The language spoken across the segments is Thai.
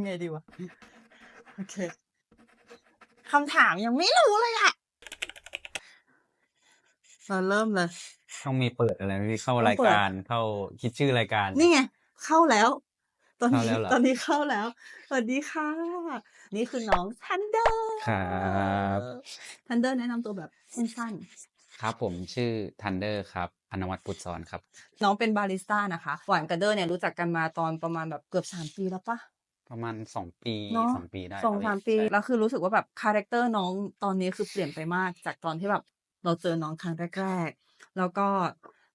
ำไงดีวะ โอเคคำถามยังไม่รู้เลยอะเราเริ่มเลย ต้องมีเปิดอะไรไหมพี่เข้าต้องรายเปิดการเข้าคิดชื่อรายการ นี่ไง เข้าแล้ว ตอนนี้เข้าแล้วเหรอ ตอนนี้เข้าแล้ว สวัสดีค่ะ นี่คือน้องทันเดอร์ครับทันเดอร์แนะนำตัวแบบสั้นครับผมชื่อทันเดอร์ครับอนวัตพุทธสอนครับ ๆน้องเป็นบาริสต้านะคะ หวานกับเดอร์เนี่ยรู้จักกันมาตอนประมาณแบบเกือบสามปีแล้วปะ ประมาณสองปีเนอะ สองปีได้สองครับสามพี่ปี ใช่แล้วคือรู้สึกว่าแบบคาแรคเตอร์น้องตอนนี้คือเปลี่ยนไปมาก จากตอนที่แบบเราเจอน้องครั้งแรกๆแล้วก็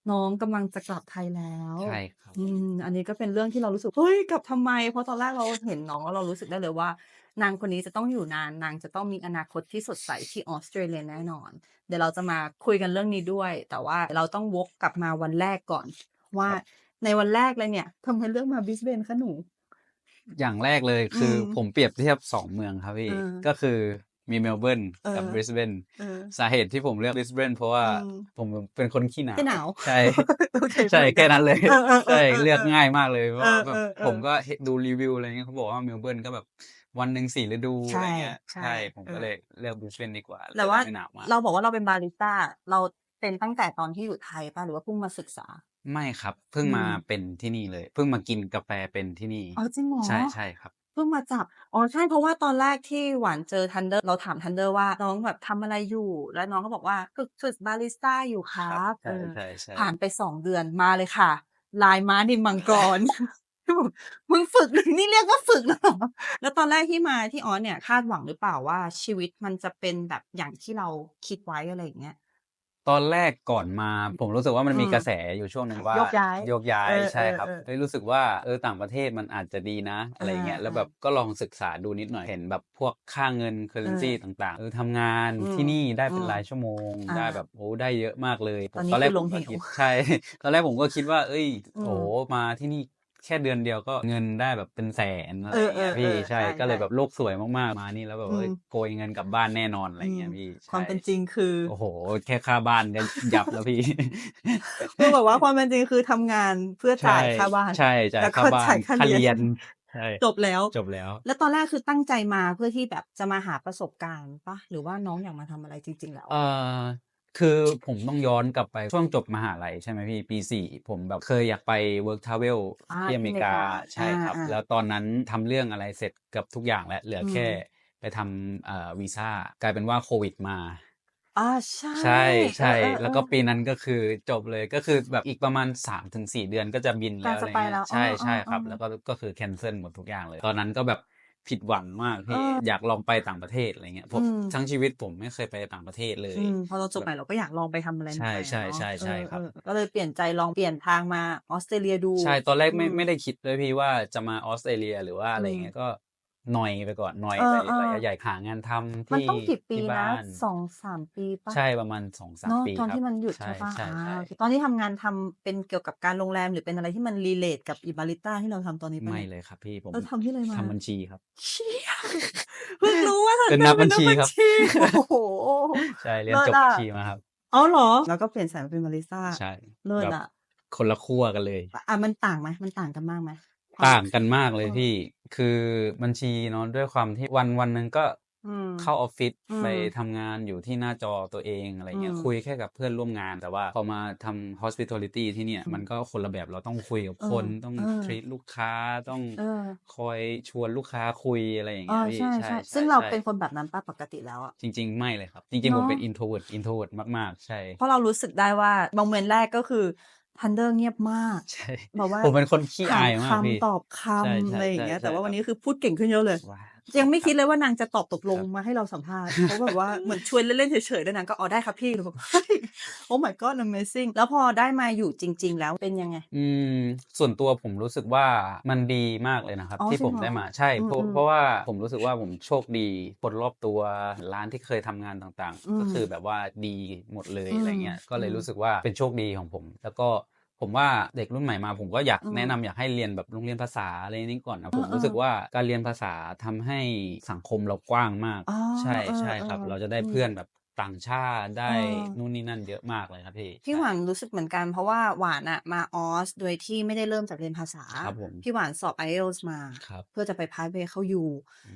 น้องกำลังจะกลับไทยแล้ว ใช่ครับ อืมอันนี้ก็เป็นเรื่องที่เรารู้สึกเฮ้ยกลับทำไม เพราะตอนแรกเราเห็นน้องแล้วเรารู้สึกได้เลยว่า นางคนนี้จะต้องอยู่นานนางจะต้องมีอนาคตที่สดใสที่ออสเตรเลียแน่นอน เดี๋ยวเราจะมาคุยกันเรื่องนี้ด้วย แต่ว่าเราต้องวกกลับมาวันแรกก่อน ว่าครับในวันแรกเลยเนี่ยทำไมเลือกมาบริสเบนคะหนู อย่างแรกเลยคืออมผมเปรียบเทียบสองเมืองครับพี่เออก็คือมีเมลเบิร์นเออกับบริสเบนเออสาเหตุที่ผมเลือกบริสเบนเพราะว่าอืมผมเป็นคนขี้หนาวขี้หนาวใช่โอเคใช่แค่นั้นเลยเออเออเออใช่เออเลือกง่ายมากเลยเพราะว่าเออแบบเออเออผมก็เห็นดูรีวิวอะไรเงี้ยเขาบอกว่าเมลเบิร์นก็แบบวันหนึ่งสี่ฤดูใช่อะไรเงี้ยใช่ใช่ผมเออก็เลยเลือกบริสเบนดีกว่าแต่ว่าไม่หนาวมากเราบอกว่าเราเป็นบาริสต้าเราเป็นตั้งแต่ตอนที่อยู่ไทยป่ะหรือว่าเพิ่งมาศึกษา ไม่ครับ เพิ่งอืมมาเป็นที่นี่เลย เพิ่งมากินกาแฟเป็นที่นี่ อ๋อ จริงเหรอ ใช่ใช่ครับ เพิ่งมาจับ อ๋อ ใช่ เพราะว่าตอนแรกที่หวานเจอทันเดอร์เราถามทันเดอร์ว่า น้องแบบทำอะไรอยู่ แล้วน้องก็บอกว่าฝึกฝึกบาริสต้าอยู่ครับใช่เออใช่ใช่ ผ่านไปสองเดือนมาเลยค่ะ ลายม้าดินมังกร มึงฝึก นี่เรียกว่าฝึกแล้วเหรอ แล้วตอนแรกที่มาที่ออสเนี่ย คาดหวังหรือเปล่าว่าชีวิตมันจะเป็นแบบอย่างที่เราคิดไว้อะไรอย่างเงี้ย ตอนแรกก่อนมาผมรู้สึกว่ามันมีอืมกระแสอยู่ช่วงหนึ่งว่ายกย้ายยกย้ายเออใช่ครับเออเออเฮ้ยรู้สึกว่าเออต่างประเทศมันอาจจะดีนะอะไรเงี้ยอ่าแล้วแบบก็ลองศึกษาดูนิดหน่อยเห็นแบบพวกค่าเงินเคอร์เรนซีเออต่างๆเออทำงานอืมที่นี่ได้เป็นอืมรายชั่วโมงอ่าได้แบบโอ้ได้เยอะมากเลยตอนนี้ตอนแรกคือผลมงก็เหวคิดใช่ ตอนแรกผมก็คิดว่า เอ้ยอืมโอ้มาที่นี่ แค่เดือนเดียวก็เงินได้แบบเป็นแสนอะไรเออเงี้ยเออพี่เออใช่ใช่ก็เลยใช่แบบโลกสวยมากๆมานี่แล้วแบบเอ้ยอืมโกยเงินกลับบ้านแน่นอนอะไรเงี้ยอืมพี่ความใช่เป็นจริงคือ โอ้โห แค่ค่าบ้านก็ยับแล้วพี่คือแบบว่าความเป็นจริงคือทำงานเพื่อจ่ายค่าบ้านใช่จ่ายแล้วก็ค่าบ้านจ่ายค่าค่าเรีเรียยนนใช่จบแล้วจบแล้ว แล้วตอนแรกคือตั้งใจมาเพื่อที่แบบจะมาหาประสบการณ์ปะหรือว่าน้องอยากมาทำอะไรจริง ๆ แล้วเอ่อ คือผมต้องย้อนกลับไปช่วงจบมหาลัยใช่ไหมพี่ปีสี่ผมแบบเคยอยากไป work travel อ่าที่อเมริกาที่อเมริกาใช่ครับอ่าอ่าแล้วตอนนั้นทำเรื่องอะไรเสร็จเกับทุกอย่างแล้วเหลืออมแค่ไปทำเอ่อวีซ่ากลายเป็นว่าโควิดมาอ่าใช่ใช่ใช่เออเออแล้วก็เออปีนั้นก็คือจบเลยก็คือแบบอีกประมาณ3าถึงสเดือนก็จะบินแล้วกำลังอะจะไรไปเงี้แล้ยวใช่เออใช่เออครับเออแล้วก็ก็คือแคนเซิลหมดทุกอย่างเลย ตอนนั้นก็แบบ ผิดหวังมากพี่เอออยากลองไปต่างประเทศอะไรเงี้ยผมอืมทั้งชีวิตผมไม่เคยไปต่างประเทศเลยอืมพอเราจบใหม่เราก็อยากลองไปทำอะไรใช่ใหม่ๆใช่เนอะใช่ใช่ครับเออเออก็เลยเปลี่ยนใจลองเปลี่ยนทางมาออสเตรเลียดู ใช่ตอนแรกไม่อืมไม่ได้คิดเลยพี่ว่าจะมาออสเตรเลียหรือว่าอะไรเงี้ยก็ หน่อยไปก่อนหน่อยเออไปเออ ระยะใหญ่หางานทำมันที่ต้องกี่ปีที่นะบ้านสองสามปีปะใช่ประมาณสองสามเนาะปีตอนครับที่มันหยุดใช่ใช่ปะใช่อ่าใช่ โอเคตอนที่ทำงานทำเป็นเกี่ยวกับการโรงแรมหรือเป็นอะไรที่มันรีเลทกับอิบาริต้าที่เราทำตอนนี้ปะไม่เนี่ยเลยครับพี่ผมเราทำที่อะไรมาทำบัญชีครับ เชี่ยเพิ่งรู้ว่าเป็นทำนักบัญเป็ชีครับโอ้โห ใช่เรียนเลิศจบอะ บัญชีมาครับอ๋อเหรอ แล้วก็เปลี่ยนสายมาเป็นบาริสต้าใช่เลิศแบบอะคนละขั้วกันเลย อะมันต่างไหมมันต่างกันมากไหมควม ต่างกันมากเลยเออพี่ คือบัญชีเนาะด้วยความที่วันวันหนึ่งก็อืมเข้าออฟฟิศอืมไปทำงานอยู่ที่หน้าจอตัวเองอะไรเงี้ยอืมคุยแค่กับเพื่อนร่วมงาน แต่ว่าพอมาทำ hospitality ที่เนี่ยอืมมันก็คนละแบบเราต้องคุยกับคนเออต้องเออ treat ลูกค้าต้องเออคอยชวนลูกค้าคุยอะไรอย่างเอเงี้ยอพี่ใช่ใช่ใช่ใช่ซึ่งเราใช่เป็นคนแบบนั้นป้าปกติแล้วอะจริง ๆ ไม่เลยครับ จริง ๆ ผมเป็นเนอะ introvert introvert มาก ๆ ใช่ เพราะเรารู้สึกได้ว่าโมเมนต์แรกก็คือ ทันเดอร์เงียบมากใช่แบบว่าผมเป็นคนขี้อายมากถามพี่คำตอบคใช่ำใช่อะไรอย่างเงี้ยใช่แต่ว่าใช่วันครับนี้คือพูดเก่งขึ้นเยอะเลยว้ายังไม่รับคิดเลยว่านางจะตอบตกลงครับมาให้เราสัมภาษณ์เพราะแบบว่าเหมือนชวนเล่นๆเฉยๆแล้วนางก็อ๋อได้ครับพี่หรือแบบเฮ้ยโอ้ my god amazing แล้วพอได้มาอยู่จริง ๆ แล้วเป็นยังไง อืมส่วนตัวผมรู้สึกว่ามันดีมากเลยนะครับอ๋อที่จริงผมเหรอได้มาใช่อืมเพราะอืมเพราะว่าผมรู้สึกว่าผมโชคดีคนรอบตัวร้านที่เคยทำงานต่างอืมๆก็คือแบบว่าดีหมดเลยอืมอะไรเงี้ยก็เลยอืมรู้สึกว่าเป็นโชคดีของผม แล้วก็ ผมว่าเด็กรุ่นใหม่มาผมก็อยากอืมแนะนำอยากให้เรียนแบบโรงเรียนภาษาอะไรนี้ก่อนนะผมเออรู้สึกว่าการเรียนภาษาทำให้สังคมเรากว้างมากอ๋อใช่เออใช่ครับเออเราจะได้อืมเพื่อนแบบต่างชาติได้เออนู่นนี่นั่นเยอะมากเลยครับพี่พี่ใช่หวานรู้สึกเหมือนกันเพราะว่าหวานอะมาออส โดยที่ไม่ได้เริ่มจากเรียนภาษาครับผมพี่หวานสอบ IELTS มาครับเพื่อจะไปพาสเวเข้าอยู่อื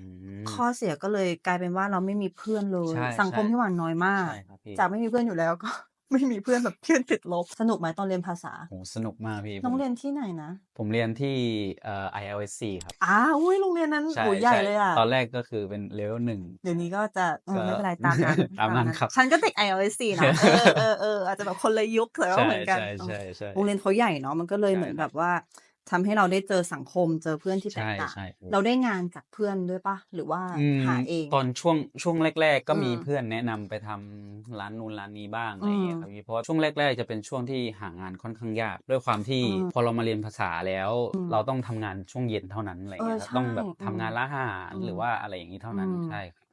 มข้อเสียก็เลยกลายเป็นว่าเราไม่มีเพื่อนเลยใช่สังคมใช่พี่หวานน้อยมากใช่ครับพี่จากไม่มีเพื่อนอยู่แล้วก็ ไม่มีเพื่อนแบบเพื่อนติดลบ สนุกไหมตอนเรียนภาษา โหสนุกมากพี่น้องผมเรียนที่ไหนนะผมเรียนที่เอ่อ ILSC ครับอ้าอุ้ยโรงเรียนนั้นใช่โหใหญ่ใช่เลยอะตอนแรกก็คือเป็นเลเวลหนึ่ง เดี๋ยวนี้ก็จะเออก็ไม่เป็นไรตามนั้นตามนั้นครับ ฉันก็เด็ก iOS 4นะเออเออเอออาจจะแบบคนละยุคแต่ว่าใช่เหมือนกันใช่ใช่ใช่โรงเรียนเขาใหญ่เนาะมันก็เลยใช่เหมือนครับแบบว่า ทำให้เราได้เจอสังคมเจอเพื่อนที่แตกใช่ต่างใช่เราได้งานจากเพื่อนด้วยปะหรือว่าอืมหาเองตอนช่วงช่วงแรก ๆ ก็มีอืมเพื่อนแนะนำไปทำร้านนู้นร้านนี้บ้างอะไรอย่างเงี้ยอืมครับพี่เพราะว่าช่วงแรก ๆ จะเป็นช่วงที่หางานค่อนข้างยาก ด้วยความที่อืมพอเรามาเรียนภาษาแล้วอืมเราต้องทำงานช่วงเย็นเท่านั้นอะไรเงี้ยเออใช่ต้องแบบอืมทำงานร้านอาหารอืมหรือว่าอะไรอย่างนี้เท่านั้นอืมใช่ครับ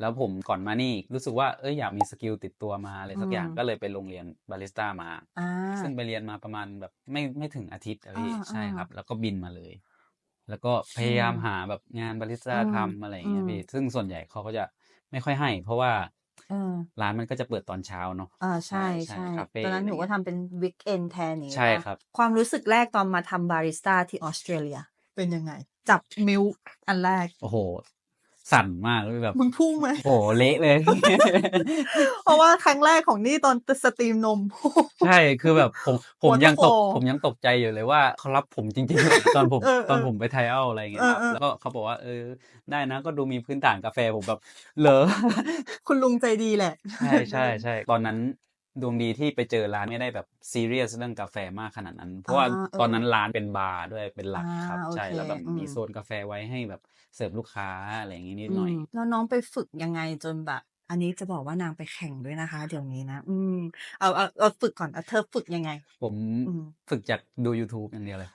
แล้วผมก่อนมานี่รู้สึกว่าเอ้ยอยากมีสกิลติดตัวมาอะไรสักอย่างอืมก็เลยไปโรงเรียนบาริสต้ามาอ่าซึ่งไปเรียนมาประมาณแบบไม่ไม่ถึงอาทิตย์อะพี่อ่าใช่อ่าครับ แล้วก็บินมาเลย แล้วก็พยายามอืมหาแบบงานบาริสต้าอืมทำอะไรอย่างเงี้ยอืมพี่ซึ่งส่วนใหญ่เขาก็จะไม่ค่อยให้ เพราะว่าเออร้านมันก็จะเปิดตอนเช้าเนาะอ่าใช่ใช่ใช่คาเฟ่ตอนนั้นหนูอะไรก็เงี้ยทำเป็นวิกเอนแทนนี้ใช่ปะครับ ความรู้สึกแรกตอนมาทำบาริสต้าที่ออสเตรเลีย เป็นยังไง จับมิลค์อันแรก โอ้โห สั่นมากเลยแบบมึงพุ่งไหมโอ้โหเละเลย เพราะว่าครั้งแรกของนี่ตอนสตรีมนม ใช่คือแบบผมผมหัวยังตกโตๆผมยังตกใจอยู่เลยว่าเขารับผมจริงๆ ตอนผมเออตอนเออผมไปไทยเอาอะไรอย่างเงี้ยครับเออเออแล้วก็เขาบอกว่าเออได้นะก็ดูมีพื้นฐานกาแฟผมแบบเหรอคุณลุงใจดีแหละ ใช่ใช่ใช่ตอนนั้น ดวงดีที่ไปเจอร้านไม่ได้แบบซีเรียสเรื่องกาแฟมากขนาดนั้น เพราะว่าอ่าเออตอนนั้นร้านเป็นบาร์ด้วยเป็นหลักครับอ่าโอใช่เคแล้วแบบอืมมีโซนกาแฟไว้ให้แบบเสิร์ฟลูกค้าอะไรอย่างงี้นิดหน่อยอืมแล้วน้องไปฝึกยังไงจนแบบอันนี้จะบอกว่านางไปแข่งด้วยนะคะ เดี๋ยวนี้นะ อืมเอาเอาเอาฝึกก่อนเอาเธอฝึกยังไงผมอืมฝึกจากดู YouTube อย่างเดียวเลย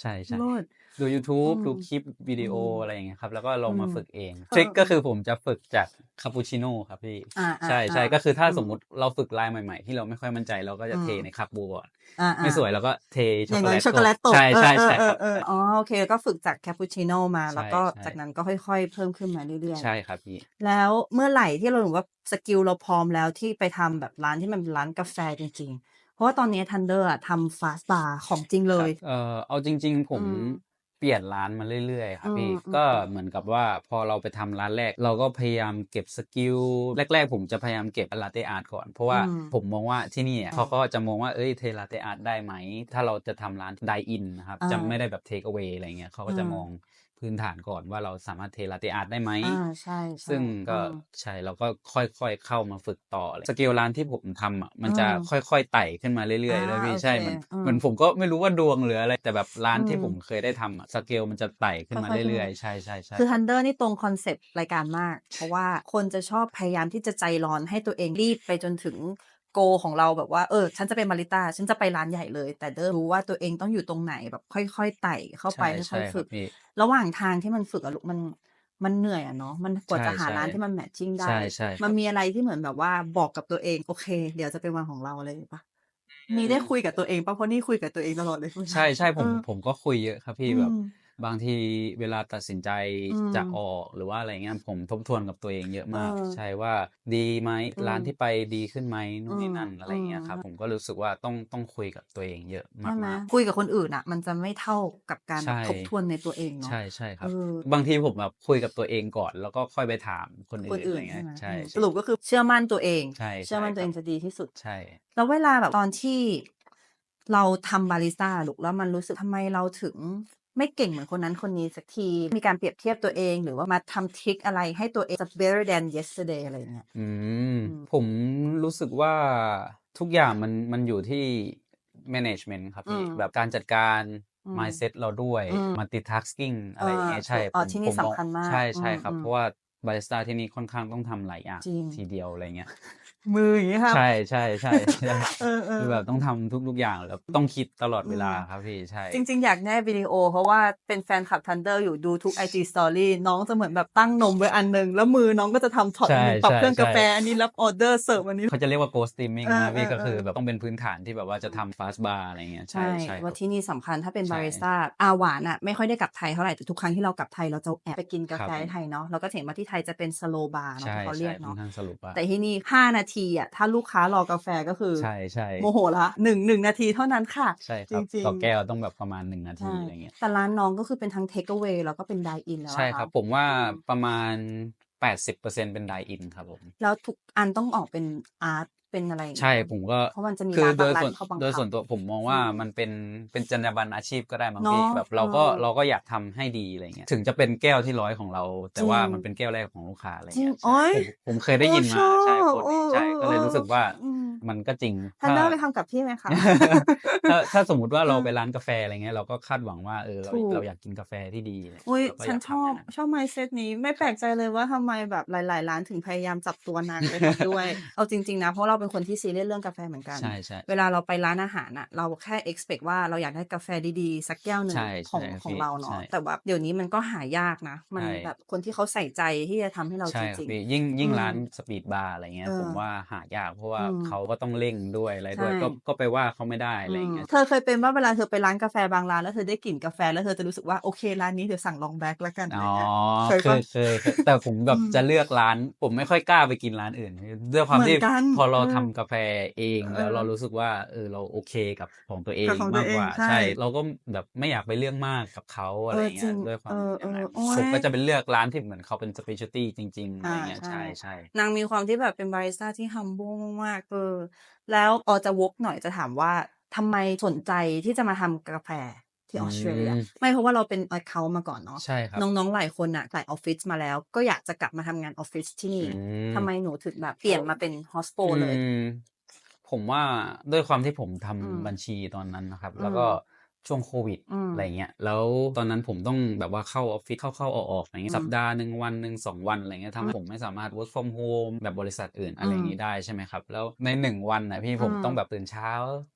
ใช่ใช่โลด ดู YouTube อืมดูคลิปวิดีโออืมอะไรอย่างเงี้ยครับ แล้วก็ลงมาอืมฝึกเองเออทริคก็เออคือผมจะฝึกจากคาปูชิโน่ครับพี่อ่าอ่าใช่ใช่อ่าก็คือถ้าอืมสมมุติเราฝึกลายใหม่ๆ ที่เราไม่ค่อยมั่นใจเราก็จะเทอืมในคัพบัวก่อนอ่าไม่อ่าสวยเราก็เทช็ออกย่างโกน้แลอยตช็อกโกแลตตกใช่ใช่เออใช่เอคอรับเอออ๋อโอเคก็ฝึกจากแคปปูชิโน่มาใช่แล้วก็ใช่จากนั้นก็ค่อยๆ เพิ่มขึ้นมาเรื่อยใช่ครับพี่ๆแล้วเมื่อไหร่ที่เรารู้ว่าสกิลเราพร้อมแล้วที่ไปทำแบบร้านที่มันเป็นร้านกาแฟจริง ๆ เพราะว่าตอนนี้ทันเดอร์ทำฟาสต์บาร์ของจริงเลย เอ่อเอาจริง ๆ ผมอืมเปลี่ยนร้านมาเรื่อยๆครับพี่อืมอืมก็เหมือนกับว่าพอเราไปทำร้านแรก เราก็พยายามเก็บสกิลแรก ๆ ผมจะพยายามเก็บลาเต้อาร์ตก่อน เพราะว่าอืมผมมองว่าที่นี่อ่าเขาก็จะมองว่าเอ้ยเทลาเต้อาร์ตได้ไหม ถ้าเราจะทำร้านไดอินนะครับอ่าจะไม่ได้แบบเทคเอา a y อะไรเงี้ยเขาก็จะอืมมอง พื้นฐานก่อนว่าเราสามารถเทลาเต้อาร์ตได้ไหมอ่าใช่ใช่ซึ่งก็อืมใช่เราก็ค่อยๆเข้ามาฝึกต่อเลยสเกลร้านที่ผมทำอะมันจะอืมค่อยๆไต่ขึ้นมาเรื่อยๆเลยอ่าพี่โอเคใช่เหมือนอืมเหมือนผมก็ไม่รู้ว่าดวงหรืออะไร แต่แบบร้านที่อืมผมเคยได้ทำอะสเกลมันจะไต่ขึ้นมาค่อยๆเรื่อยขึ้นมาๆใช่ใช่ใช่ คือทันเดอร์นี่ตรงคอนเซปต์รายการมาก เพราะว่าคนจะชอบพยายามที่จะใจร้อนให้ตัวเองรีบไปจนถึง โกของเราแบบว่าเออ ฉันจะเป็นมาริต้าฉันจะไปร้านใหญ่เลย แต่เดอร์รู้ว่าตัวเองต้องอยู่ตรงไหนแบบ ค่อยๆไต่เข้าไปใช่ค่ใช่อยคๆรัฝึบกพี่ระหว่างทางที่มันฝึกอะลูกมันมันเหนื่อยอะเนาะมันกว่าใช่จะหาใช่ร้านที่มันแมทชิ่งได้ใช่ใช่มันมีอะไรที่เหมือนแบบว่าบอกกับตัวเองโอเค เดี๋ยวจะเป็นวันของเราอะไรอย่างเงี้ยปะนี่ได้คุยกับตัวเองปะเพราะนี่คุยกับตัวเองตลอดเลย ใช่ใช่ผมเออผมก็คุยเยอะครับพี่อืมแบบ บางทีเวลาตัดสินใจอืมจะออกหรือว่าอะไรเงี้ยผมทบทวนกับตัวเองเยอะมากเออใช่ว่าดีไหมอืมร้านที่ไปดีขึ้นไหมนู่นนี่อืมนั่นอะไรเงี้ยครับอืมผมก็รู้สึกว่าต้องต้องคุยกับตัวเองเยอะมาใช่ไหมกคุยกับคนอื่นอะมันจะไม่เท่ากับการแบบใช่ทบทวนในตัวเองๆเนาะใช่ใช่ครับเออบางทีผมแบบคุยกับตัวเองก่อน แล้วก็ค่อยไปถามคนคนอื่นอื่อะไรนเงี้ใช่ยไหมใช่อืมใช่สรุปก็คือเชื่อมั่นตัวเองใช่เชื่อมั่นใช่ตัวเองครับจะดีที่สุดใช่แล้วเวลาแบบตอนที่เราทำบาริสต้าลูกแล้วมันรู้สึกทำไมเราถึง ไม่เก่งเหมือนคนนั้นคนนี้สักที มีการเปรียบเทียบตัวเองหรือว่ามาทำทริคอะไรให้ตัวเองจะ better than yesterday อะไรอย่างเงี้ยอืมอืม ผมรู้สึกว่าทุกอย่างมันมันอยู่ที่ management ครับพี่อืมแบบการจัดการอืม mindset เราด้วยอืม multitasking อะไรอย่างเงี้ยอ่าใช่อ๋อผมที่นี่ผมมองสำคัญมาก ใช่ใช่อืมครับอืมเพราะว่าบาริสต้าที่นี่ค่อนข้างต้องทำหลายอย่างจริงทีเดียวอะไรเงี้ย มืออย่างงี้ค่ะใช่ใช่ใช่ใช่เออคือแบบๆต้องทำทุกๆอย่างแล้วต้องคิดตลอดอืเวลามครับพี่ใช่ จริง ๆ อยากได้วิดีโอ เพราะว่าเป็นแฟนคลับ Thunder อยู่ดูทุก IG Story น้องจะเหมือนแบบตั้งนมไว้อันหนึ่งแล้วมือน้องก็จะทำช็อตใช่อันหนึ่งปรับเครื่องใช่กาแฟอันนี้รับออร์เดอร์เสิร์ฟอันนี้ เขาจะเรียกว่า Ghost Streaming เออนะครับพี่ๆๆก็คือแบบต้องเป็นพื้นฐานที่แบบว่าจะทำ Fast Bar อะไรเงี้ยใช่ใช่ใช่คว่ารับที่นี่สำคัญถ้าเป็นใช่บาริสต้าอาหวานอะไม่ค่อยได้กลับไทยเท่าไรแต่ทุกครั้งที่เรากลับไทยเราจะแอบไปกินกาครัแฟบผที่มไทยเนาะเราก็จะเห็นว่าที่ไทยจะเป็น Slow Bar เนาะใช่ที่เขาเรีใช่ยกค่อเนาะนข้างสรุปว่าแต่ที่นี่5นาทีอะถ้าลูกค้ารอกาแฟก็คือใช่ใช่โมโหแล้ว1 1นาทีเท่านั้นค่ะ ใช่คจรับริงต่อๆแก้วต้องแบบประมาณ1นาใช่ทีอะไรเงี้ยแต่ร้านน้องก็คือเป็นทั้ง Take away แล้วก็เป็น Dine in แล้วใช่อะครัคะบผมว่าอืมประมาณ 80%เป็น Dine in ครับผม แล้วทุกอันต้องออกเป็นอาร์ต เป็นอะไรอย่างใช่เงี้ยผมก็เพราะมันจะมีคือร้านโดบางยร้านส่วนที่เขาบังโดยคัส่บวนตัวผมมองอืว่ามมันเป็นเป็นจรรยาบรรณอาชีพก็ได้มั้งเนาะพี่แบบเราเอก็อเราก็อยากทำให้ดีอะไรเงี้ยถึงจะเป็นแก้วที่ร้อยของเรา แต่จริว่างมันเป็นแก้วแรกของลูกค้าอะไรจริงเงี้ยโอ๊ใช่ยผมผมเคยได้โอ้ยินชมาอใช่บคนเอนี้อใช่ก็เลยรู้สึกว่าอื มมันก็จริงทันถ้าเดอร์ไปทำกับพี่ไหมคะถ้าถ้าสมมุติว่าเอเราอไปร้านกาแฟอะไรเงี้ยเราก็คาดหวังว่าเออเราถูกเราอยากกินกาแฟที่ดีอะไรอุ๊ยเราก็ฉัอนยากชทำออบย่างนั้นชอบ mindset นี้ไม่แปลกใจเลยว่าทำไมแบบหลาย ๆ ร้านถึงพยายามจับตัวนางไปทำด้วยเอาจริง ๆ นะ เพราะเราเป็นคนที่ซีเรียสเรื่องกาแฟเหมือนกันใช่ใช่เวลาเราไปร้านอาหารน่ะเราแค่ expect ว่าเราอยากได้กาแฟดีๆ สักแก้วหนึ่งใช่ของใช่ของพี่เราเนาะใช่แต่แบบเดี๋ยวนี้มันก็หายากนะ มันใช่แบบคนที่เขาใส่ใจที่จะทำให้เราใช่จครับริงพี่ยิ่งยิ่งอืมร้านสปีดบาร์อะไรเงี้ยเออผมว่าหายากเพราะว่าอืมเขาก็ต้องเร่งด้วยอะไรด้วยใช่ก็ก็ไปว่าเขาไม่ได้ๆอะไรอืมเงี้ยเธอเคยเป็นว่าเวลาเธอไปร้านกาแฟบางร้านแล้วเธอได้กลิ่นกาแฟแล้วเธอจะรู้สึกว่าโอเคร้านนี้เดี๋ยวสั่งลองแบ็คแล้วกันอะไรอ๋อเงี้ยเคยเคปะยเคยเคยแต่ผมแบบอืมจะเลือกร้าน ผมไม่ค่อยกล้าไปกินร้านอื่นด้วยความเหมืที่อนกันพอเราเออทำกาแฟเองเอแล้วอเรารู้สึกว่าเออเราโอเคกับของตัวเองกับของตัมาวกเอกงว่าใช่ใช่ เราก็แบบไม่อยากไปเรื่องมากกับเขาเออะไรอจเงี้ริยงด้วยควาเอมออย่างนั้นๆโอ๊ผมก็ยจะเป็นเลือกร้านที่เหมือนเขาเป็น specialty จริงๆอะไรอาเงี้ยใช่ใช่นางมีความที่แบบเป็นบาริสตาที่ humble มากๆเออแล้วออจะวกหน่อยจะถามว่าทำไมสนใจที่จะมาทำกาแฟที่อืออสเตรเลียมไม่เพราะว่าเราเป็น account มาก่อนเนาะใช่ครับน้องๆหลายคนน่ะหลายออฟฟิศมาแล้ว ก็อยากจะกลับมาทำงานออฟฟิศที่อืนี่มทำไมหนูถึงแบบเปลี่ยนมาเป็น Hospo เลยอืมผมว่าด้วยความที่ผมทำอืมบัญชีตอนนั้นนะครับอืมแล้วก็ ช่วงโควิดอืมอะไรเงี้ย แล้วตอนนั้นผมต้องแบบว่าเข้าออฟฟิศเข้าๆออกๆอะไรเงี้อืยมสัปดาห์หนึ่งวันหนึ่งสองวันอะไรเงี้ยทำให้ผมไม่สามารถ work from home แบบบริษัทอื่นอะไรอย่างงี้ได้ใช่ไหมครับ แล้วในหนึ่งวันนะพี่ผมอืมต้องแบบตื่นเช้า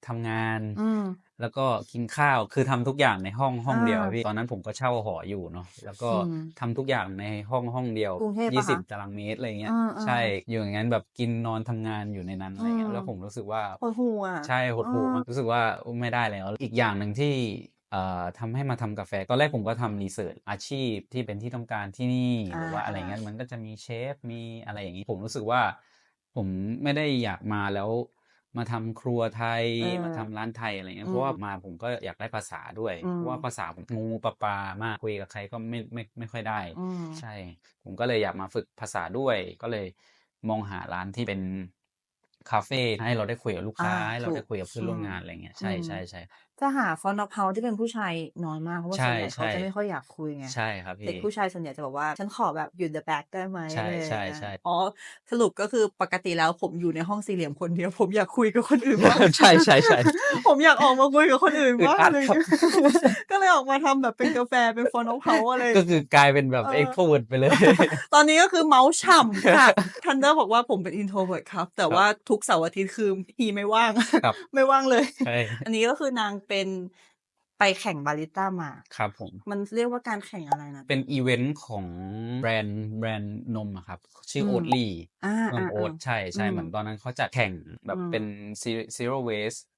ทำงานอืม แล้วก็กินข้าวคือทำทุกอย่างในห้องห้องเดียวอาพี่ตอนนั้นผมก็เช่าหออยู่เนาะแล้วก็อืมทำทุกอย่างในห้องห้องเดียวกรุงเทพยี่เปสิล่าบคะตารางเมตรอะไรเงี้ยอาๆใช่อยู่อย่างนั้นแบบกินนอนทำงานอยู่ในนั้นอะไรเงี้อืยมแล้วผมรู้สึกว่าหดหู่อะใช่หดหู่มากรู้สึกว่าไม่ได้แล้วอีกอย่างหนึ่งที่เอ่อทำให้มาทำกาแฟตอนแรกผมก็ทำรีเสิร์ชอาชีพที่เป็นที่ต้องการที่นี่หรือว่าอะไรเงี้ยมันก็จะมีเชฟมีอะไรอย่างนี้ผมรู้สึกว่า ผมไม่ได้อยากมาแล้ว มาทำครัวไทยเออมาทำร้านไทยอะไรเงี้อืยเพราะว่ามมาผมก็อยากได้ภาษาด้วยอืเพมราะว่าภาษาผมงูปลาปลามากคุยกับใครก็ไม่ไม่ไม่ค่อยได้อืมใช่ ผมก็เลยอยากมาฝึกภาษาด้วย ก็เลยมองหาร้านที่เป็นคาเฟให้เราได้คุยกับลูกอาค้าให้เราถูได้กคุยกับเพื่ออืนร่วมมงานอะไรเงี้ยอืใช่มใช่ใช่ จะหา front of house ที่เป็นผู้ชายน้อยมากเพราะว่าใช่ส่วนใหญ่เขาใช่จะไม่ค่อยอยากคุยไงใช่ครับเด็กพี่ผู้ชายส่วนใหญ่จะบอกว่า ฉันขอแบบอยู่ the back ได้ไหมใช่อะไรอย่าใช่งเงี้ยใช่อ๋อสรุปก็คือปกติแล้วผมอยู่ในห้องสี่เหลี่ยมคนเดียว ผมอยากคุยกับคนอื่นบ้างใช่ใช่ใช่ผมอยากออกมาคุยกับคนอื่นอึดบ้างอัอะดไรครับเงี้ยก็เลยออกมาทำแบบเป็นกาแฟเป็น front of house อะไรก็คือกลายเป็นแบบเอเอ็กอโทรเวิร์ดไปเลย ตอนนี้ก็คือเมาส์ฉ่ำค่ะ Thunder บอกว่าผมเป็น introvert ครับ แต่ครับว่าทุกเสาร์อาทิตย์คือพีไม่ว่างครับไม่ว่างเลยใช่อันนี้ก็คือนางเป็นไปแข่งบาริสต้ามาครับผม มันเรียกว่าการแข่งอะไรนะ เป็นอีเวนต์ของแบรนด์แบรนด์นมอะครับ ชื่ออืโอ๊มตลี่อานมโอ๊ตๆใช่ๆอืใช่เหมมือนตอนนั้นเขาจัดแข่งแบอืบมเป็น Zero- zero waste เอ่อาอ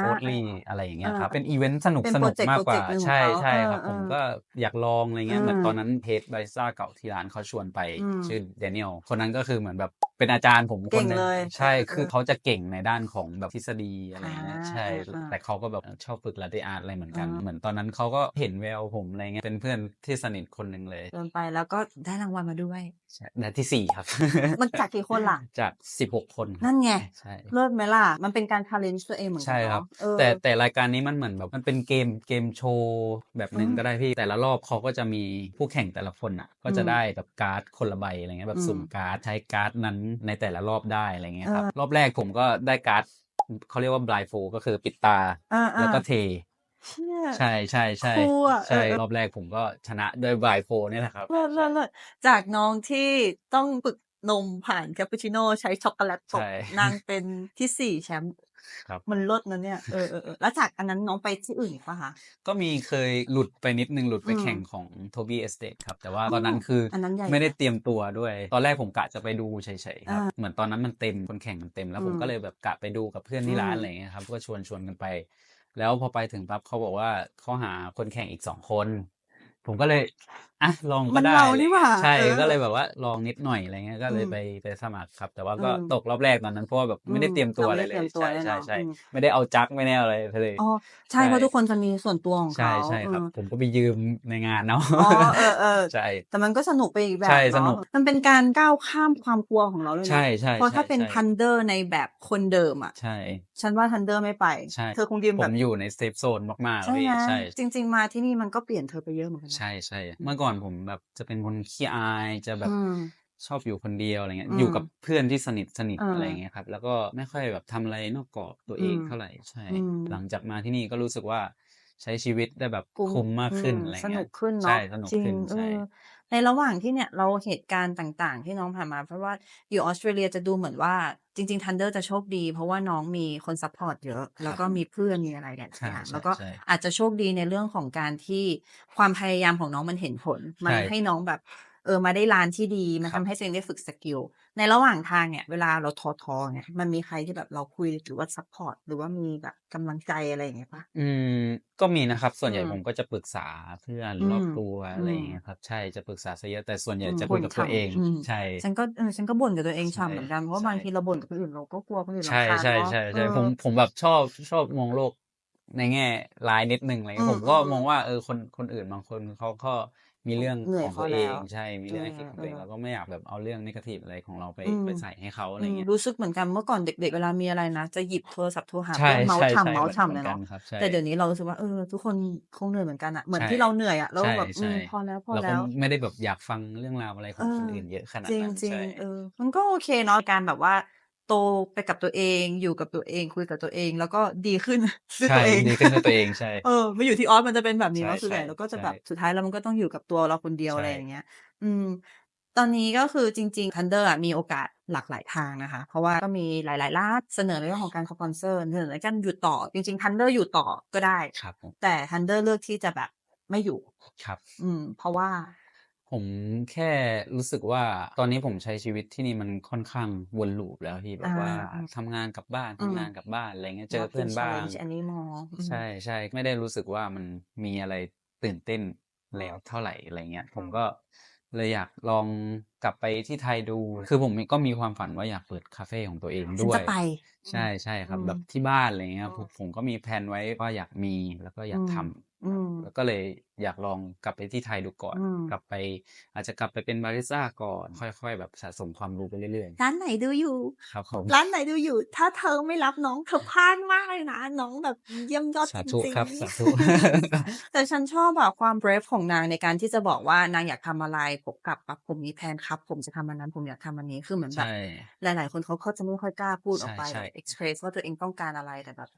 โอ๊ตๆลี่อะไรอย่างเงี้ยอาครับ เป็นอีเวนต์สนุกเป็นสพรอนุกเจกต์มาพกรอกว่าเจกต์หนึ่งของใช่เขาใช่เอครับ ผมอก็อยากลองอะไรๆเงี้ยเหมือนตอนอืมนั้นเ e ดบาริสต้าเก่าที่ร้านเขาชวนไปอืมชื่อ Daniel คนนั้นก็คือเหมือนแบบเป็นอาจารย์ผมเก่คนงหนึ่เลงยใช่เอคืออเขาจะเก่งในด้านของแบบทฤษฎีอะไรอาเงี้ยใช่เออแต่เขาก็แบบชอบฝึก Latte Art อะไรเหมือนๆอืกันมเหมือนตอนนั้นเขาก็เห็นแววผมอะไรเงี้ยเป็นเพื่อนที่สนิทคนหนึ่งเลยเดินไปแล้วก็ได้รางวัลมาด้วยใช่ได้ที่สี่ครับ มันจากกี่คนล่ะจากสิบหกคนครันั่บนไงใช่เลิศไหมล่ะมันเป็นการ challenge ตัวเองเหมือนกัใช่นครัเนาะบเออแต่แต่รายการนี้มันเหมือนแบบมันเป็นเกมเกมโชว์แบบหนึ่งอืมก็ได้พี่แต่ละรอบเขาก็จะมีผู้แข่งแต่ละคนอะ ก็อืจะมได้แบบการ์ดคนละใบอะไรเงี้ยแบอืบมสุ่มการ์ดใช้การ์ดนั้นในแต่ละรอบได้อะไรเงี้ยครับเออรอบแรกผมก็ได้การ์ดเขาเรียกว่า blindfold ก็คือปิดตาอาแล้วก็ๆเทเชี่ยใช่ใช่ใช่คูลอะเอใช่อรอบแรกผมก็ชนะด้วย blindfold นี่แหละครับๆเลิศใช่ๆๆจากน้องที่ต้องฝึกนมผ่านแคปปูชิโนใช้ช็อกโกแลตตบใช่นางเป็นที่สี่แชมป์ ครับ มันเลิศนะเนี่ยเออเออเออแล้วจากอันนั้นน้องไปที่อื่นอีกปะคะ ก็มีเคยหลุดไปนิดนึงหลุดไปอืมแข่งของโทบี้เอสเตครับ แต่ว่าอ๋อตอนนั้นคืออนนั้นใหญ่ไม่ได้นะเตรียมตัวด้วย ตอนแรกผมกะจะไปดูเฉยๆครับอ่าเหมือนตอนนั้นมันเต็มคนแข่งมันเต็ม แล้วผมอืมก็เลยแบบกะไปดูกับเพื่อนที่ร้านอืม อะไรอย่างเงี้ยครับ ก็ชวนชวนกันไป แล้วพอไปถึงปั๊บเขาบอกว่าเขาหาคนแข่งอีกสองคน ผมก็เลยอะลองมัก็นได้เรานี่หว่าใช่เออก็เลยแบบว่าลองนิดหน่อยอะไรเงี้ยก็เลยอืมไปไปสมัครครับ แต่ว่าก็อืมตกรอบแรกตอนนั้นเพราะว่าแบบไม่ได้เตรียมตัวอืมอะไรเราไม่เลได้เตรียมตัวยใช่แน่นใช่อนใช่อืม ไม่ได้เอาจักไม่ได้เอาอะไรเลย อ๋อใช่ใช่ เพราะทุกคนจะมีส่วนตัวของใช่เขาใช่ครับ เออผมก็ไปยืมในงานเนาะอ๋อเออเออใช่ แต่มันก็สนุกไปอีกแบบใช่สนุเนาะก มันเป็นการก้าวข้ามความกลัวของเราเลยนะใช่ใช่เพราะถ้าใช่เป็นใช่ทันเดอร์ในแบบคนเดิมอะ ใช่ ฉันว่าทันเดอร์ไม่ไป ใช่ เธอคงยืมผแบบมอยู่ในเซฟโซนมากๆใช่พี่ไหมใช่ จริง ๆ มาที่นี่มันก็เปลี่ยนเธอไปเยอะเหมือนกันนะใช่ใช่เมื่อก่อนผมแบบจะเป็นคนขี้อายจะแบบอืมชอบอยู่คนเดียวอะไรเงี้ยอืมอยู่กับเพื่อนที่สนิทสนิทเออออะไรเงี้ยครับแล้วก็ไม่ค่อยแบบทำอะไรนอกกรอบตัวเองอืมเท่าไหร่ใช่อืมหลังจากมาที่นี่ก็รู้สึกว่าใช้ชีวิตได้แบบคุ้มคุ้มมากขึ้นอืมอะไรสเงี้นุยกขึ้นใช่เนาะสนุกจริงขึ้นเอใช่อในระหว่างที่เนี่ยเราเหตุการณ์ต่าง ๆ ที่น้องผ่านมาเพราะว่าอยู่ออสเตรเลียจะดูเหมือนว่า จริงๆทันเดอร์จะโชคดี เพราะว่าน้องมีคนซัพพอร์ตเยอะ แล้วก็มีเพื่อนมีอะไรหลายใช่อย่างใช่แล้วก็ใช่อาจจะโชคดีในเรื่องของการที่ความพยายามของน้องมันเห็นผล มันใช่ ให้น้องแบบ เออมาได้ร้านที่ดีมันครัทำบให้ตัวเองได้ฝึกสกิลในระหว่างทางเนี่ย เวลาเราท้อๆเนี่ยมันมีใครที่แบบเราคุยหรือว่าซัพพอร์ตหรือว่ามีแบบกำลังใจอะไรอย่างเงี้ยปะ อืมก็มีนะครับ ส่วนใหญ่อืมผมก็จะปรึกษาเพื่อนอืมรอบตัวอะไรอืมอย่างเงี้ยครับ ใช่จะปรึกษาซะเยอะแต่ส่วนใหญ่อืมจะคุยกับตัวเอง บ่นฉ่ำอืม ใช่ ฉันก็เออฉันก็บ่นกับตัวเองใช่ฉ่ำเหมือนกันเพราะว่าใช่ บางทีเราบ่นกับคนอื่นเราก็กลัวคนอื่นใช่รำคาญใช่เนาะใช่เอใช่อผมผมแบบชอบชอบมองโลกในแง่ร้ายนิดนึงอะไรอืเงี้ยมผมก็อืมมองว่าเออคนคนอื่นบางคนเขาก็ มีเรื่องเหนื่อยของพอตัวเอแล้งวใช่มีเรื่องเอไอ้อของตัวเองเออเราก็ไม่อยากแบบเอาเรื่องนกาทีฟอะไรของเราไปอืมไปใส่ให้เขาอะไรอืมเงี้ยรู้สึกเหมือนกันเมื่อก่อนเด็ก ๆ เวลามีอะไรนะ จะหยิบโทรศัพท์โทรหาใช่เพื่อนเมาส์ใช่ฉ่ำใช่เมาส์เหมือนฉ่ำเหเลมือยนกันเนาะครับใช่แต่เดี๋ยวนี้เรารู้สึกว่าเออทุกคนคงเหนื่อยเหมือนกันอะเหมือนใช่ที่เราเหนื่อยอะแล้วใช่แบบอืใช่มพอแล้วพอเราก็แล้วไม่ได้แบบอยากฟังเรื่องราวอะไรขเอองคอนอื่นเยอะขนาดจริงนั้นจริงใช่เออมันก็โอเคเนาะการแบบว่า โตไปกับตัวเองอยู่กับตัวเองคุยกับตัวเอง แล้วก็ดีขึ้นด้วยใช่ตัวเองดีขึ้นด้วยตัวเองใช่เออมาอยู่ที่ออสมันจะเป็นแบบนี้ใช่เนาะส่วนใหญ่ใช่เราก็จะใช่แบบสุดท้ายแล้วมันก็ต้องอยู่กับตัวเราคนเดียวใช่อะไรอย่างเงี้ย อืม ตอนนี้ก็คือจริงๆ Thunder อะมีโอกาสหลากหลายทางนะคะ เพราะว่าก็มีหลายๆร้านเสนอในเรื่องของการสปอนเซอร์เสนอในการอยู่ต่อ จริงๆ Thunder อยู่ต่อก็ได้ครับผมแต่ Thunder เลือกที่จะแบบไม่อยู่ครับ อืม เพราะว่า ผมแค่รู้สึกว่าตอนนี้ผมใช้ชีวิตที่นี่มันค่อนข้างวนลูปแล้วพี่แบอาบว่าอืมทำงานกลับบ้านอืทำมงานกลับบ้านอะไรเงี้ยเจอ Working เพื่อนบ้าง challenge anymore อืมใช่ใช่ไม่ได้รู้สึกว่ามันมีอะไรตื่นเต้นแล้วเท่าไหร่อะไรเงี้ยผมก็เลยอยากลองกลับไปที่ไทยดู คือผมก็มีความฝันว่าอยากเปิดคาเฟของตัวเองฉันด้วจะยไป ใช่ใช่ครับอืมแบบที่บ้านอะไรเงี้ยอืมผมผมก็มีแผนไว้ว่าอยากมีแล้วก็อยาอืกมทำอืมแล้วก็เลย อยากลองกลับไปที่ไทยดูก่อน อืม กลับไป อาจจะกลับไปเป็นบาริสต้าก่อน ค่อยๆ แบบสะสมความรู้ไปเรื่อยร้านไหนดูอยู่ ๆ ครับผม ร้านไหนดูอยู่ ถ้าเธอไม่รับน้องเธอพลาดมากเลยนะ น้องแบบเยี่ยมยอดสาจธุริงครับๆสาธุ แต่ฉันชอบแบบความ brave ของนางในการที่จะบอกว่านางอยากทำอะไรผมกลับปั๊บผมมีแผนครับ ผมจะทำอันนั้นผมอยากทำอันนี้คือเหมือนแบบใช่ หลาย ๆ คนเขาเขาจะไม่ค่อยกล้าพูดออกใช่ไปใช่ แบบ express ว่าตัวเองต้องการอะไรแต่แบบ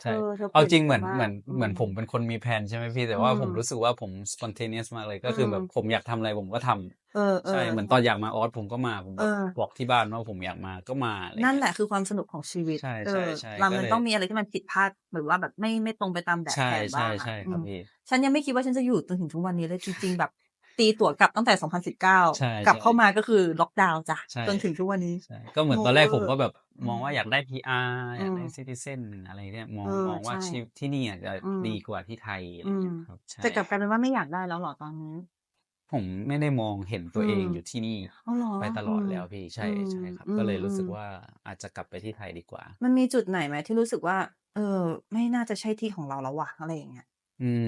เธใช่อเธอเอาเปลี่ยนจริงเยเหมืออะนมาเหมือกนอืเหมือนมผมเป็นคนมีแผนใช่ไหมพี่แต่อืว่าผมม รู้สึกว่าผม spontaneous มากเลยอืก็คือแบบมผมอยากทำอะไรผมก็ทำเออเอใช่อเหมือนตอนอยากมาออสผมก็มาผมเอแบบอบอกที่บ้านว่าผมอยากมาก็มาอะไรนั่นเงี้แหยละคือความสนุกของชีวิตใช่เอใช่อใช่เราก็มันเลยต้องมีอะไรที่มันผิดพลาดหรือว่าแบบไม่ไม่ตรงไปตามแบบใช่แผนใช่บ้างอะใช่อืครับมพี่ฉันยังไม่คิดว่าฉันจะอยู่จนถึงทุกวันนี้เลยจริงๆแบบ ตีตั๋วกลับตั้งแต่ใช่2019 กลับใช่เข้ามาก็คือล็อกดาวน์จ้ะใช่จนถึงทุกวันนี้ใช่ก็เหมือนงตองนแรกเวผอมร์ก็แบบอืมองมว่าอยากได้ PR ออืยากมได้ซิติเซนอะไรเนี่ยมอเองอมองว่าใช่ชีวิตที่นี่อาจจะอืมดีกว่าที่ไทยอะไรอืมเงี้ยครับใช่แต่กลับกลายเป็นว่าไม่อยากได้แล้วเหรอตอนนี้ ผมไม่ได้มองเห็นอืตัวเองมอยู่ที่นี่อ้าวเหรอไปตอืลอดมแล้วพี่ใช่อืมใช่ครับอืก็มเลยอืรู้สึกมว่าอาจจะกลับไปที่ไทยดีกว่า มันมีจุดไหนไหมที่รู้สึกว่า เออ ไม่น่าจะใช่ที่ของเราแล้วว่ะอะไรอย่างเงี้ยอืม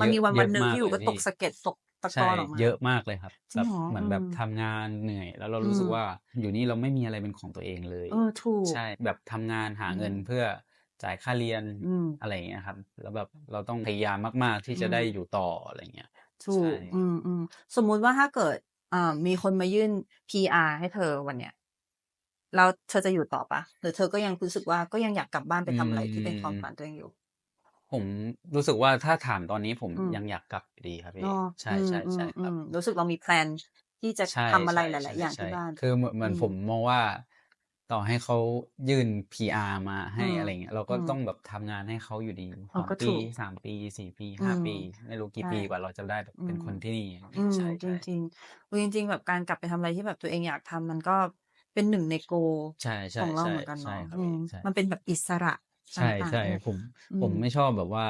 มันเยมีอะวันเยวันอะหนึ่งมากที่อเลยู่ยก็ตพี่กสะเก็ดตก ตะกใช่อนออกมาเยอะมากเลยครับจริแบงบเหรอเหมือนอืแบบมทำงานเหนื่อย แล้วเราอืรู้สึกมว่าอยู่นี่เราไม่มีอะไรเป็นของตัวเองเลยเออถูกใช่แบบทำงานหาอืเงินมเพื่อจ่ายค่าเรียนอืมอะไรอย่างเงี้ยครับ แล้วแบบเราต้องพยายามมาก ๆ ที่อืจะได้มอยู่ต่ออะไรเงี้ยถูใช่กอืมอืมสมมุติว่าถ้าเกิดอ่ามีคนมายื่น PR ให้เธอวันเนี้ยแล้วเธอจะอยู่ต่อเปล่าหรือเธอก็ยังรู้สึกว่าก็ยังอยากกลับบ้านไปอืทำอะไรที่เป็นความมฝันตัวเองอยู่? ผมรู้สึกว่าถ้าถามตอนนี้ผมอืมยังอยากกลับอยู่ดีครับเนพี่าะใชอืม่ๆๆคอืรับมๆรู้สึกเรามีแพลนที่จะใช่ทำอะไรใช่หใช่ลาย ๆ อย่างใช่ที่บ้าน คือเหมือนเหมือนอืมผมมองว่า ต่อให้เขายื่น PR มาให้อืมอะไรเงี้ยเราอืก็มต้องแบบทำงานให้เขาอยู่ดีอ๋อ2ก็ปีถูก3ปี4ปีอื5มปี ไม่รู้กี่ใช่ปีกว่าเราจะได้แบบอืเป็นมคนที่นี่อืมใช่จๆริงๆอุ๊ยจริง ๆ แบบการกลับไปทำอะไรที่แบบตัวเองอยากทำมันก็เป็นหนึ่งใน goal ใช่ของเราๆเหมือนกันๆใช่เนาะครับอืพี่มใช่ มันเป็นแบบอิสระ ใช่ต่างใช่ๆด้วยผม อืผมม ไม่ชอบแบบว่า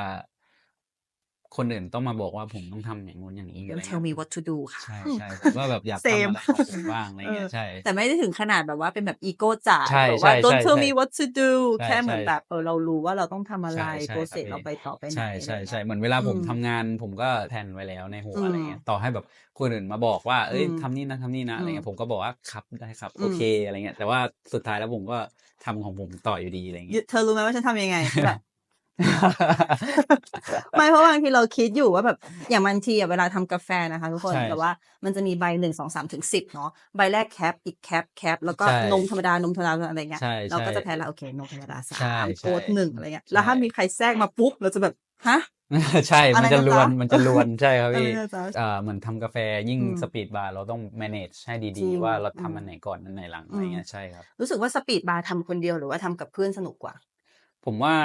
คนอื่นต้องมาบอกว่าผมต้องทำอย่างนู้นอย่างนี้อะไร Don't เงี้ tell ย me ผม what to do ค่ะ ใช่ๆผมก็แบบอยากทำ Same อะไรของผมบ้างอะไรเอเงี้อยใช่ แต่ไม่ได้ถึงขนาดแบบว่าเป็นแบบอีโกจ๋าใช่แบบว่า Don't tell ๆ me ๆ what to do ใช่แค่เหมือนๆแบบเออเรารู้ว่าเราต้องทำอะใชไร่ๆครับ process พี่เราไปต่อไปไหใชนอะไรอย่างเงี้่ยๆๆเหมือนเวลาอืผมมทำงานผมก็แพลนไว้แล้วในหัอืวอะไรมเงี้ยต่อให้แบบคนอื่นมาบอกว่าอืเฮ้ยมทำนี่นะทำนี่นะอือะไรมเงี้ยผมก็บอกว่าครับได้ครับอืโอมเคอะไรเงี้ยแต่ว่าสุดท้ายแล้วผมก็ทำของผมต่ออยู่ดีอะไรยเงี้ยเธอรู้ไหมว่าฉันทำยังไง?แบบ ไม่เพราะบางทีเราคิดอยู่ว่าแบบอย่างบางทีอะเวลาทำกาแฟนะคะทุกคใชน่แบบว่ามันจะมีใบ1 2 3ถึง10เนาะใบแรกแคปอีกแคปแคปแล้วก็ใช่นมธรรมดานมธรรมดาอะไรเงี้ยใช่เราก็จะๆแพลนแล้วโอเคนมธรรมดาใช่3โอ๊ต1อะไรเงี้ยๆแล้ใชวถ้ามี่ใครแทรกมาปุ๊บเราจะแบบฮะใช่อะมัไรนจะนะรจ๊วะนมันจะรวน ใช่ครับอะไรพี่นะจ๊ะอ่าเหมือนทำกาแฟยิ่งอืมสปีดบาร์เราต้อง manage ให้จดีริงๆว่าเราอืทำมอันไหนก่อนอันไหนหลังอือะไรมเงี้ย ใช่ครับ รู้สึกว่าสปีดบาร์ทำคนเดียวหรือว่าทำกับเพื่อนสนุกกว่า? ผมว่า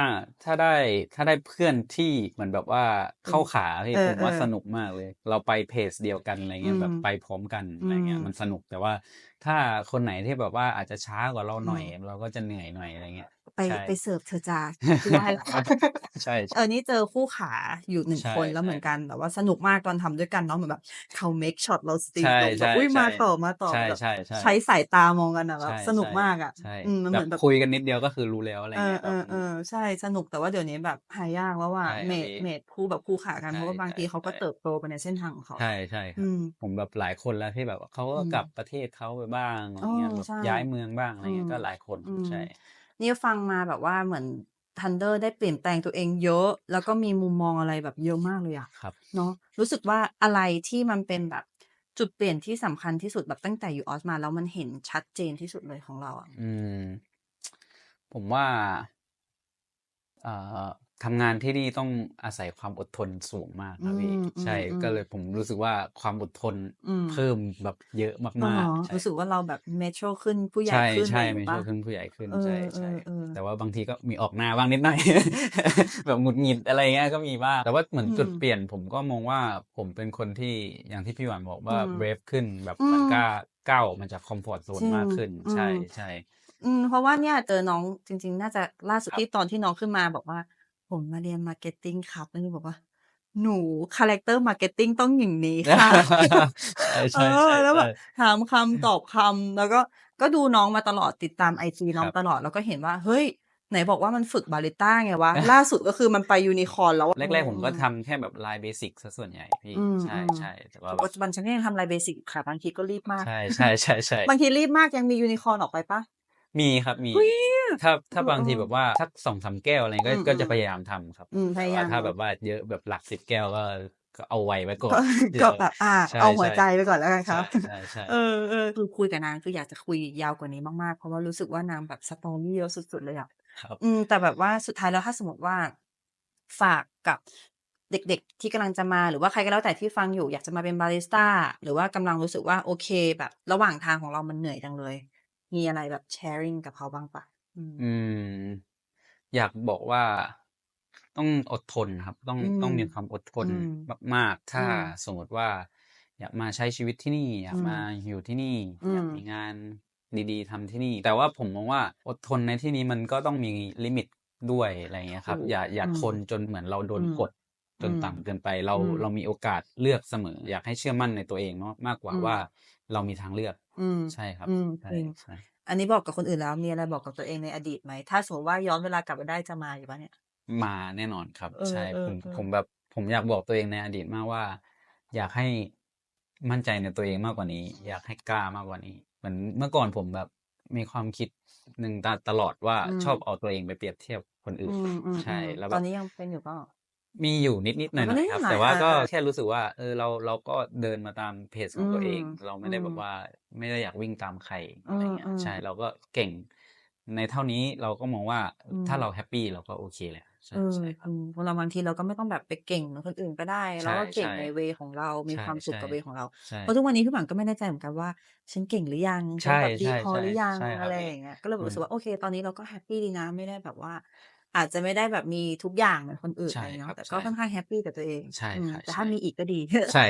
ถ้าได้ถ้าได้เพื่อนที่เหมือนแบบว่าอืเข้ามขาพี่เอผมว่าอสๆนุกมากเลย เราไปเพจเดียวกันอะไรอืเงี้ยแบบมไปพร้อมกันอือะไรเงี้ยมมันสนุกแต่ว่าถ้าคนไหนที่แบบว่าอาจจะช้ากว่าเราอืหน่อยมเราก็จะเหนื่อยหน่อยอะไรเงี้ย ไปใช่ ไปเสิร์ฟเถอะจ้ะพี่ว่าแล้วใช่ เออนี่เจอคู่ขาอยู่1ใช่คนแล้วเหมือนกันแต่ว่าสนุกมากตอนทำด้วยกันเนาะเหมือนแบบเขาเมกช็อตเราใช steal นมแบบอุ๊ยมาต่อมาต่อใช่แบบๆๆใช้สายตามองกันอะแบใชบสนุก่มากอะๆใช่อืมมันแบเหมืบอนแบบคุยกันนิดเดียวก็คือรู้แล้วอะไรเอเงี้ยแบบอๆๆใช่สนุกแต่ว่าเดี๋ยวนี้แบบหายากแล้วอะใช่คเมรับตพี่เมตคู่แบบคู่ขากันใชเพราะว่าบางทีเขาก็่ๆเติบโตไปในเส้นทางของเขาๆใช่ใช่คอืรับมผมแบบหลายคนแล้วที่แบบว่าเขาอืก็กลับมประเทศเขาไปบ้างอะไรเออเงี้ยแบบใช่ย้ายเมืองบ้างอะไรอืเงี้มยก็หลายคนอืม ใช่ นี่ฟังมาแบบว่าเหมือน Thunder ได้เปลี่ยนแปลงตัวเองเยอะ แล้วก็มีมุมมองอะไรแบบเยอะมากเลยอะครับเนาะรู้สึกว่าอะไรที่มันเป็นแบบจุดเปลี่ยนที่สำคัญที่สุดแบบตั้งแต่อยู่ออสมาแล้วมันเห็นชัดเจนที่สุดเลยของเราอะ?อืม ผมว่าอ่า ทำงานที่นี่ต้องอาศัยความอดทนสูงมากอืครับพี่มใช่อืก็มเลยผมรู้สึกว่าความอดทนอืมเพิ่มแบบเยอะอ๋อมาเหรอ?กๆใช่รู้สึกว่าเราแบบ mature ขึ้นผู้ใหญใช่่ขึ้นใชอะ่ไรอย่างงี้เปล่า? mature ขึ้นผู้ใหญ่ขึ้นเอใช่อๆๆแต่ๆว่าบางทีก็มีออกหน้าบ้างนิดหน่อยแบบหงุดหงิดอะไรเงี้ยก็มีบ้างแต่ว่าเหมืออืนจุดมเปลี่ยนผมก็มองว่าผมเป็นคนที่อย่างที่พี่หวานบอกอืว่าม brave ขึ้นแบบอืเหมือนกมล้าก้าวออกมาจากคอมฟอร์ตโซจนริงมากขึ้นอืใมช่ๆอืมเพราะว่าเนี่ยเจอน้องจริง ๆ น่าจะล่าสุดครัทีบตอนที่น้องขึ้นมาบอกว่า" ผมมาเรียน marketing ครับ"แล้วนี่บอกว่า"หนูคาแรกเตอร์ marketing ต้องอย่างนี้ค่ะ"ใชเอ่อแล้วแบ่บๆๆๆถามคำตอบคำแล้วก็ก็ดูน้องมาตลอดติดตามไอจีน้ครองับ ตลอดแล้วก็เห็นว่า เฮ้ย ไหนบอกว่ามันฝึกบาริสตาไงวะ ล่าสุดก็คือมันไปยูนิคอร์นแล้วอะแรกๆผมก็อืมทำแค่แบบลายเบสิกเสียส่วนใหญ่พี่ อืมใช่ๆแต่ว่าๆแบบปัจจุบันฉันก็ยังทำลายเบสิกค่ะบางทีก็รีบมาก ใช่ๆๆๆบางทีรีบมากยังมียูนิคอร์นออกไปเปล่า? มีครับมีเฮ้ยถ้าถ้าเออบางทีแบบว่าสัก2-3แก้วอะไรๆก็อืก็จะมพๆยายามทำครับอืมพแต่ยาว่ายามถ้าเนแบาะบว่าเยอะแบบหลัก10แก้วก็ก็เอาไว้ไว้ก่อก็นเดี๋ก็ยวแบบอาใช่เอาหัวใจไปก่อนแล้วกันคๆรับใช่เอๆๆอๆคือคุยกับนางคืออยากจะคุยยาวกว่านี้มากๆ เพราะว่ารู้สึกว่านางแบบ story เยอะสุดๆเลยอะครับอืมแต่แบบว่าสุดท้ายแล้วถ้าสมมุติว่าฝากกับเด็กๆ ที่กำลังจะมาหรือว่าใครก็แล้วแต่ที่ฟังอยู่อยากจะมาเป็นบาริสตาหรือว่ากำลังรู้สึกว่าโอเคแบบ ระหว่างทางของเรามันเหนื่อยจังเลย มีอะไรแบบ sharing กับเขาบ้างเปล่า?อืม อืม อยากบอกว่าต้องอดทนครับ ต้องอืมต้องมีความอดทอืนมมากๆอถ้าืมสมมุติว่า อยากมาใช้ชีวิตที่นี่ อยาอืมกมาอยู่ที่นี่ อืมอยากมีงานดีๆทำที่นี่ แต่ว่าผมมองว่าอดทนในที่นี้มันก็ต้องมีลิมิตด้วยอะไรเงี้ยคถรับูกอย่าอย่าอืมทนจนเหมือนเราโดอืนมกดจอืนมต่ำเกินไป เราอืมเรามีโอกาสเลือกเสมอ อยากให้เชื่อมั่นในตัวเองเนาะมากกว่าอืมว่า เรามีทางเลือก อืมใช่ครับอืมใช่จริงใช่อันนี้บอกกับคนอื่นแล้วมีอะไรบอกกับตัวเองในอดีตไหม?ถ้าสมมุติว่าย้อนเวลากลับไปได้จะมาอยู่เปล่าเนี่ย?มาแน่นอนครับเออใช่ผมๆๆผมแบบผมอยากบอกตัวเองในอดีตมากว่า อยากให้มั่นใจในตัวเองมากกว่านี้ อยากให้กล้ามากกว่านี้เหมือนเมื่อก่อนผมแบบมีความคิดหนึ่งตตลอดว่าอืมชอบเอาตัวเองไปเปรียบเทียบคนออื่นมใช่ๆๆแล้วแตบอนบนี้ยังเป็นอยู่เปล่า? มีอยู่นิดๆหอ๋อก็น่นิอยๆครับดหน่อแต่ยว่าๆก็อาๆแค่รู้สึกว่าเออเราเราก็เดินมาตามเพจอืของตัวเอมงเราอไม่ืได้แบมบว่าไม่ได้อยากวิ่งตามใครเออะไรเงี้ยอใช่ๆเราก็เก่ง ในเท่านี้เราก็มองว่าอืมถ้าเราแฮปปี้เราก็โอเคแหละใช่เออใช่ครับอืมเราบางทีเราก็ไม่ต้องแบบไปเก่งเหมือนคนอื่นก็ได้ใช่เราก็เก่งใช่ในเวของเรา มีใช่ความสุขใช่กับเวของเราใช่เพราะทุกวันนี้พี่หวังก็ไม่แน่ใจเหมือนกันว่า ฉันเก่งหรือยังฉันใช่แบบดีใช่พอใช่หรือยังใช่ครัอะบไรอย่างเงี้ยก็เลยแบบมันรู้สึกว่าโอเค ตอนนี้เราก็แฮปปี้ดีนะไม่ได้แบบว่า อาจจะไม่ได้แบบมีทุกอย่างเหมือนคนอื่นใช่อะไรครัเนาะบแต่ใช่ก็ค่อนข้างแฮปปี้กับตัวเองใช่อืมใช่แต่ถ้าใช่มีอีกก็ดี ใช่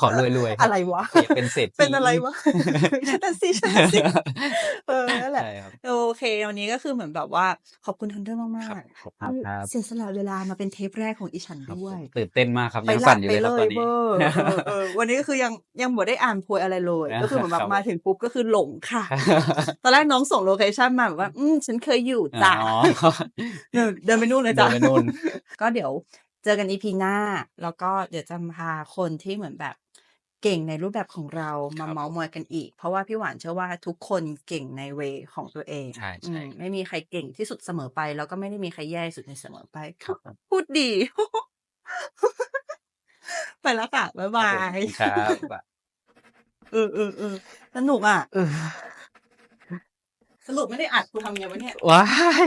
ขอรวยๆคอะรับไรวะอยากเป็นเศรษเป็นฐีอะไรวะนั่นสิใช่นสิเออนั่นแหละใช่ครับโอ เค วันนี้ก็คือเหมือนแบบว่าขอบคุณทันเดอร์ครัมาบกขอบๆคุณที่ครับเสียสละเวลามาเป็นเทปแรกของอิฉันครับด้ผวยมตื่นเต้นมากครับไปยังละสั่นอยู่ไปเลยครับเลตอยนเวนี้อร์เออเออวันนี้ก็คือยังยังบ่ได้อ่านโพยอะไรเลยนะก็คือเหมือนแบครับบมาถึงปุ๊บก็คือหลงค่ะ ตอนแรกน้องส่งโลเคชั่นมาแบบว่า อืมฉันเคยอยู่อ๋จ้ะอเดินเดินไปนู่นเลยเดิจ้ะนไปนู่นก็เดี๋ยวเจอกันอีพีหน้า แล้วก็เดี๋ยวจะพาคนที่เหมือนแบบ เก่งในรูปแบบของเราคมารับเมาส์มอยกันอีก เพราะว่าพี่หวานเชื่อว่าทุกคนเก่งในเวของตัวเองใช่อืใช่มไม่มีใครเก่งที่สุดเสมอไป แล้วก็ไม่ได้มีใครแย่ที่สุดในเสมอไป ครับผมพูดดี ไปแล้วค่ะ บ๊ายครับบาผมยครับเออเออเออสนุกอะ เออสรุปไม่ได้อัดกูทำไงวะเนี่ย ว้าย